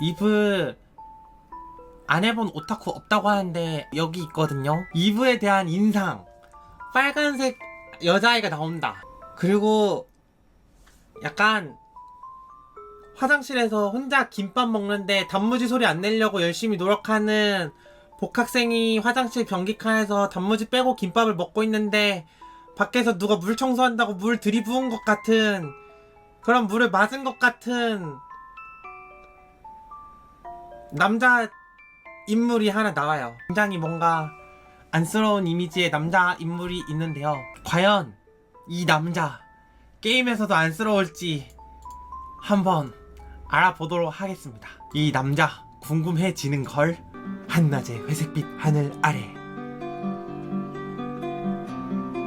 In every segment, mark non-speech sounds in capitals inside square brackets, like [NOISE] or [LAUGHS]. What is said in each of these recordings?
이브 안 해본 오타쿠 없다고 하는데 여기 있거든요. 이브에 대한 인상. 빨간색 여자아이가 나온다. 그리고 약간 화장실에서 혼자 김밥 먹는데 단무지 소리 안 내려고 열심히 노력하는 복학생이 화장실 변기칸에서 단무지 빼고 김밥을 먹고 있는데 밖에서 누가 물 청소한다고 물 들이부은 것 같은 그런 물을 맞은 것 같은 남자 인물이 하나 나와요. 굉장히 뭔가 안쓰러운 이미지의 남자 인물이 있는데요. 과연 이 남자 게임에서도 안쓰러울지 한번 알아보도록 하겠습니다. 이 남자 궁금해지는 걸 한낮의 회색빛 하늘 아래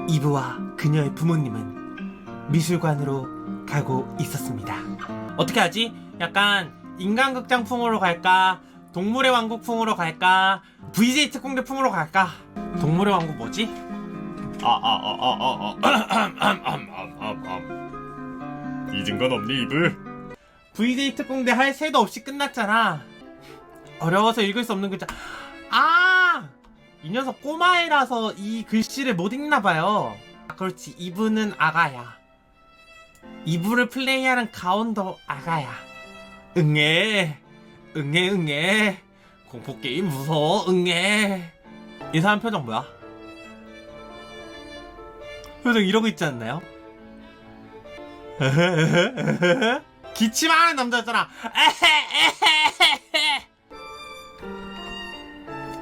이브와 그녀의 부모님은 미술관으로 가고 있었습니다. 어떻게 하지? 약간 인간극장풍으로 갈까? 동물의 왕국풍으로 갈까? VJ 특공대풍으로 갈까? 동물의 왕국 뭐지? 아아아아아아 [CLEARS THROAT] 잊은 건 없니 이브? VJ 특공대 할 새도 없이 끝났잖아. 어려워서 읽을 수 없는 글자. 아! 이 녀석 꼬마애라서 이 글씨를 못 읽나봐요. 아, 그렇지. 이브는 아가야. 이브를 플레이하는 가온도 아가야. 응애. 응애, 응애. 공포 게임 무서워. 응애. 이 사람 표정 뭐야? 표정 이러고 있지 않나요? [LAUGHS] 기침하는 남자였잖아. [LAUGHS]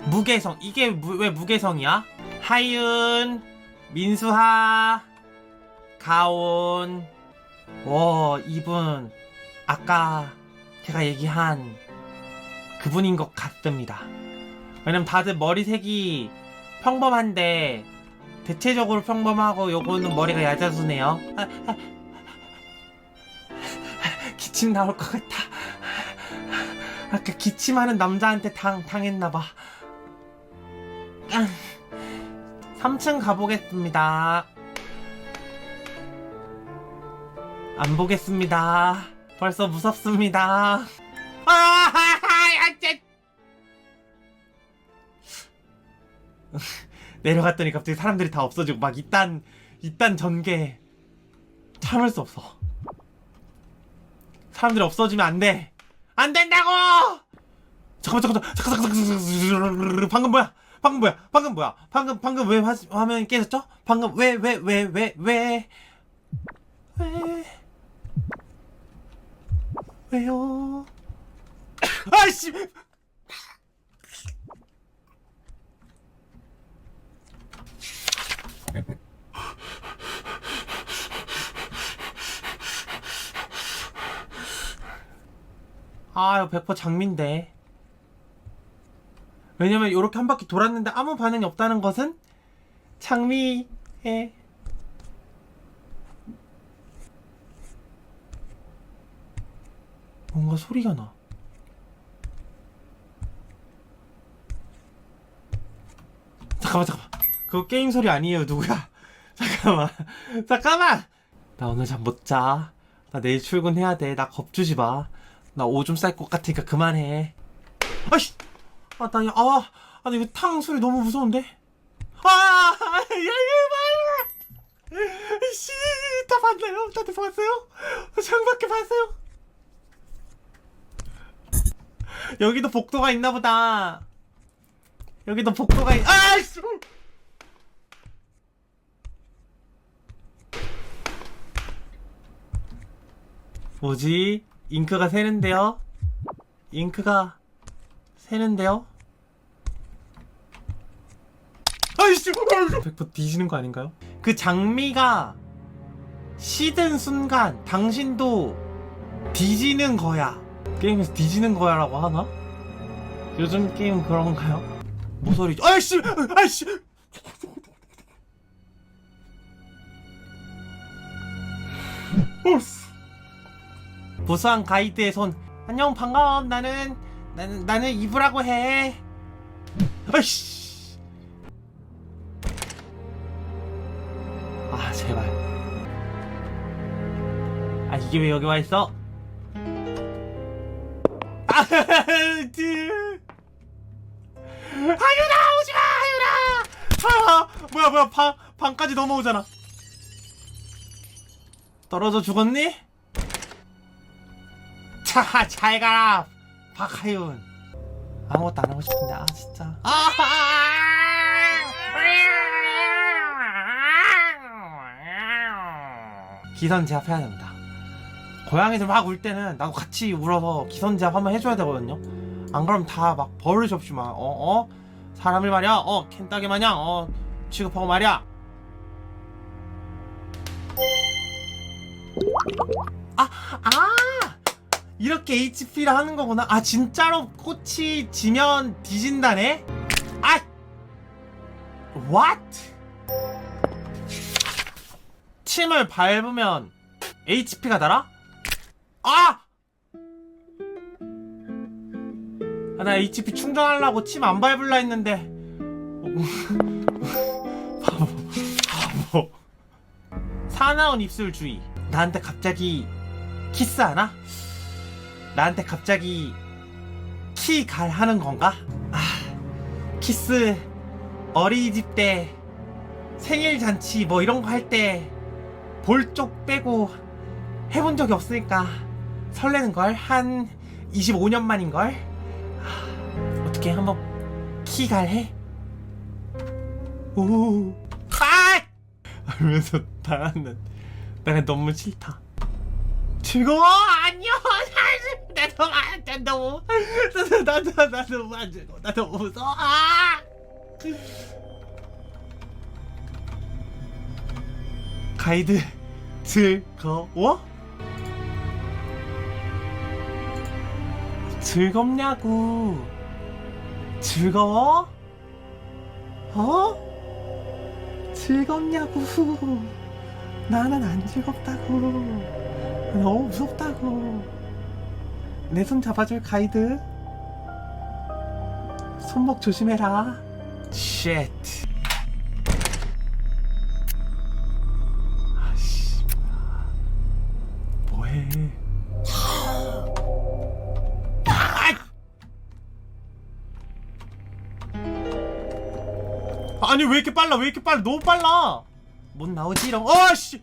무게성 이게 무- 왜 무게성이야? 하윤, 민수하, 가온. 와 이분 아까 제가 얘기한 그분인 것 같습니다. 왜냐면 다들 머리색이 평범한데 대체적으로 평범하고 요거는 머리가 얕아수네요. 아, 아, 기침 나올 것 같아. 아까 기침하는 남자한테 당, 당했나봐. 3층 가보겠습니다. 안 보겠습니다. 벌써 무섭습니다. 아, 아, 쟤. [LAUGHS] 내려갔더니 갑자기 사람들이 다 없어지고 막 이딴 이딴 전개 참을 수 없어. 사람들이 없어지면 안 돼. 안 된다고! 잠깐만, 잠깐만, 잠깐만, 잠깐만, 잠깐만, 방금 뭐야? 방금 뭐야? 방금 뭐야? 방금, 방금 왜 화, 화면이 깨졌죠? 방금 왜, 왜, 왜, 왜, 왜, 왜, 왜 요? 아이씨! 아, 이거 100% 장미인데. 왜냐면 이렇게 한 바퀴 돌았는데 아무 반응이 없다는 것은 장미에 뭔가 소리가 나. 잠깐만 잠깐만. 그거 게임 소리 아니에요 누구야? [LAUGHS] 잠깐만 잠깐만. 나 오늘 잠 못 자. 나 내일 출근해야 돼. 나 겁주지 마. 나 오줌 쌀 것 같으니까 그만해. 아씨. 아, 나, 야, 아, 아, 나 이거 탕 소리 너무 무서운데? 아, 야, 이거 봐! 씨, 다 봤나요? 다들 봤어요? 창밖에 봤어요? 여기도 복도가 있나 보다. 여기도 복도가 있, 아, 씨! 뭐지? 잉크가 새는데요? 잉크가 새는데요? 아이씨! 100% 뒤지는 거 아닌가요? 그 장미가 시든 순간 당신도 뒤지는 거야. 게임에서 뒤지는 거야라고 하나? 요즘 게임 그런가요? 모서리 아이씨! 아이씨! 보수한 가이드의 손 안녕 반가워 나는 나는 나는 이브라고 해 아이씨 아 제발 아 이게 왜 여기 와 있어. [LAUGHS] 하유라 오지마 하유라. 아, 뭐야 뭐야 방 방까지 넘어오잖아. 떨어져 죽었니? 자, 잘 가라, 박하윤. 아무것도 안 하고 싶은데, 아, 진짜. 아! 기선 제압해야 됩니다. 고양이들 막 울 때는 나도 같이 울어서 기선 제압 한번 해줘야 되거든요. 안 그러면 다막 버릇이 없이 막, 어, 어? 사람을 말이야, 어, 캔따기 마냥, 어, 취급하고 말이야. 아, 아! 이렇게 HP를 하는 거구나. 아, 진짜로 꽃이 지면 뒤진다네? 아! What? 침을 밟으면 HP가 달아? 아! 아, 나 HP 충전하려고 침 안 밟을라 했는데. [LAUGHS] 바보, 바보. 사나운 입술 주의. 나한테 갑자기 키스하나? 나한테 갑자기 키갈 하는 건가? 아, 키스 어린이집 때 생일 잔치 뭐 이런 거 할 때 볼 쪽 빼고 해본 적이 없으니까 설레는 걸 한 25년 만인 걸. 아, 어떻게 한번 키갈 해? 오, 아! 하면서 나는 나는 너무 싫다. 즐거워 안녕 [LAUGHS] 나도 안 너무 나도 나도 나도 안 즐거워 나 너무 무서워 아! 가이드 즐거워? 즐겁냐고? 즐거워? 어? 즐겁냐고? 나는 안 즐겁다고. 너무 무섭다고. 내 손 잡아줄 가이드? 손목 조심해라. 쉣 아씨 뭐해 아! 아니 왜 이렇게 빨라? 왜 이렇게 빨라? 너무 빨라. 못 나오지롱 어씨!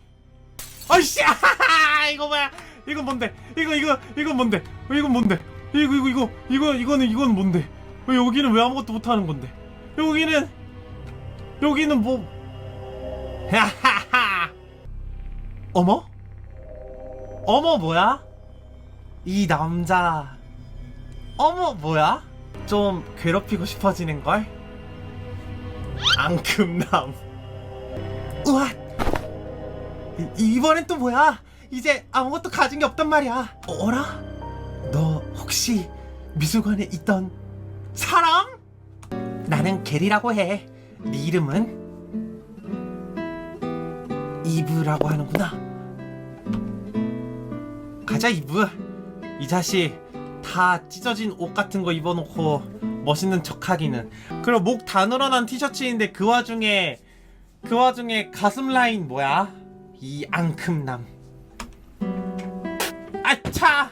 어이씨! 아 [LAUGHS] 이거 뭐야? 이거 뭔데? 이거 이거 이거 뭔데? 이거 뭔데? 이거 이거 이거 이거 이거는 이건 뭔데? 왜 여기는 왜 아무것도 못하는 건데? 여기는 여기는 뭐? [LAUGHS] 어머? 어머 뭐야? 이 남자. 어머 뭐야? 좀 괴롭히고 싶어지는 걸 앙큼남 우와 이- 이번엔 또 뭐야? 이제 아무것도 가진 게 없단 말이야. 어라? 너 혹시 미술관에 있던 사람? 나는 게리라고 해. 네 이름은 이브라고 하는구나. 가자 이브. 이 자식 다 찢어진 옷 같은 거 입어놓고 멋있는 척하기는. 그리고 목 다 늘어난 티셔츠인데 그 와중에 그 와중에 가슴 라인 뭐야? 이 앙큼남. 아차!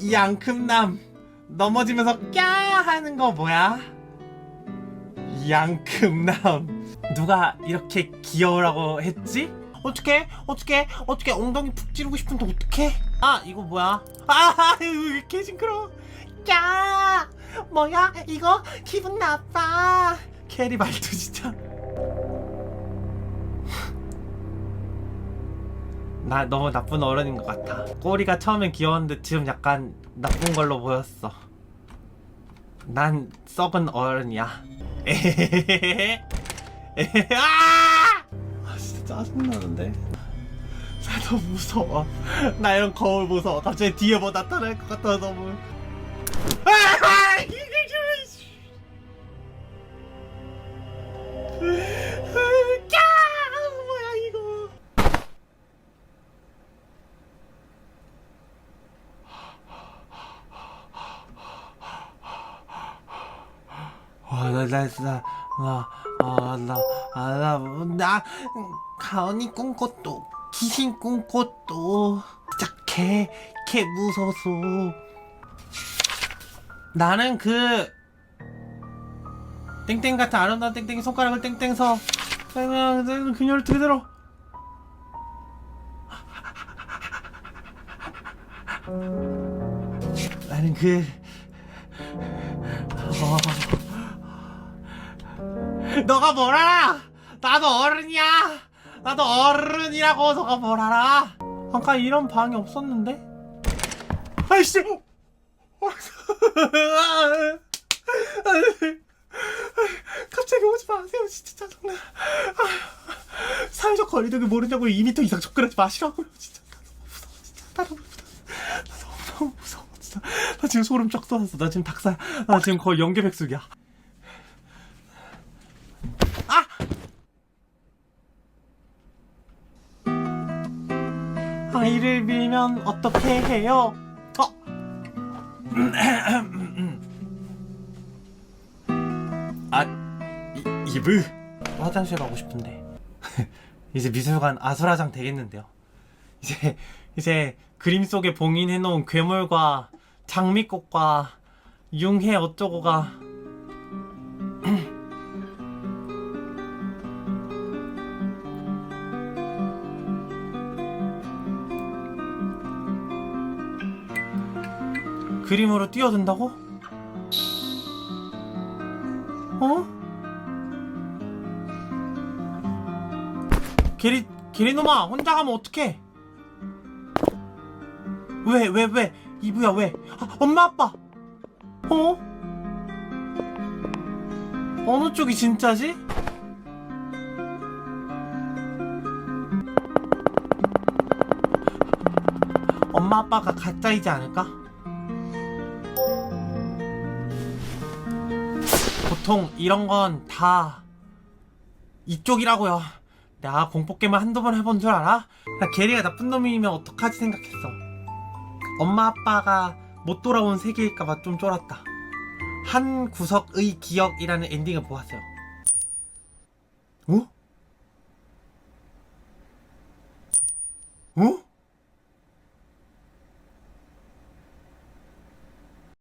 이 앙큼남. 넘어지면서 꺄 하는 거 뭐야? 이 앙큼남. 누가 이렇게 귀여우라고 했지? 어떻게 어떻게 어떻게 엉덩이 푹 찌르고 싶은데 어떻게? 아 이거 뭐야? 아 [LAUGHS] 왜 이렇게 징그러? 야 뭐야 이거 기분 나빠. 캐리 말도 진짜. 나 너무 나쁜 어른인 것 같아. 꼬리가 처음엔 귀여웠는데 지금 약간 나쁜 걸로 보였어. 난 썩은 어른이야. 에헤헤헤. [LAUGHS] 에헤헤. 아! 아 진짜 짜증나는데. 나 너무 무서워. 나 이런 거울 무서워. 갑자기 뒤에 뭐 나타날 것 같아 너무. 아! 와, 나, 나, 나, 나, 아, 나, 아, 가은이 꾼 것도, 귀신 꾼 것도, 진짜 개, 개 무서워서. 나는 그 땡땡 같은 아름다운 땡땡이 손가락을 땡땡서. 그냥 그녀를 그대로 나는 그 어... 너가 뭘 알아? 나도 어른이야. 나도 어른이라고 너가 뭘 알아? 아까 이런 방이 없었는데? 아이씨! 어, 갑자기 오지 마세요. 진짜 짜증나. 아, 사회적 거리두기 모르냐고 2m 이상 접근하지 마시라고요. 진짜 나 너무 무서워. 진짜 나 너무 무서워. 나 너무 무서워. 진짜 나 지금 소름 쫙 돋았어. 나 지금 닭살. 나 지금 거의 연계백숙이야. 밀면 어떻게 해요? 어? [CLEARS THROAT] 아, 이, 이브? 화장실 가고 싶은데. [LAUGHS] 이제 미술관 아수라장 되겠는데요. 이제, 이제 그림 속에 봉인해놓은 괴물과 장미꽃과 융해 어쩌고가 그림으로 뛰어든다고? 어? 게리 게리노마 혼자 가면 어떡해? 왜 왜 왜? 이브야 왜? 아, 엄마 아빠. 어? 어느 쪽이 진짜지? 엄마 아빠가 가짜이지 않을까? 보통 이런 건 다 이쪽이라고요. 내가 공포 게임을 한두 번 해본 줄 알아? 나 게리가 나쁜 놈이면 어떡하지 생각했어. 엄마 아빠가 못 돌아온 세계일까봐 좀 쫄았다. 한 구석의 기억이라는 엔딩을 보았어요. 어? 어?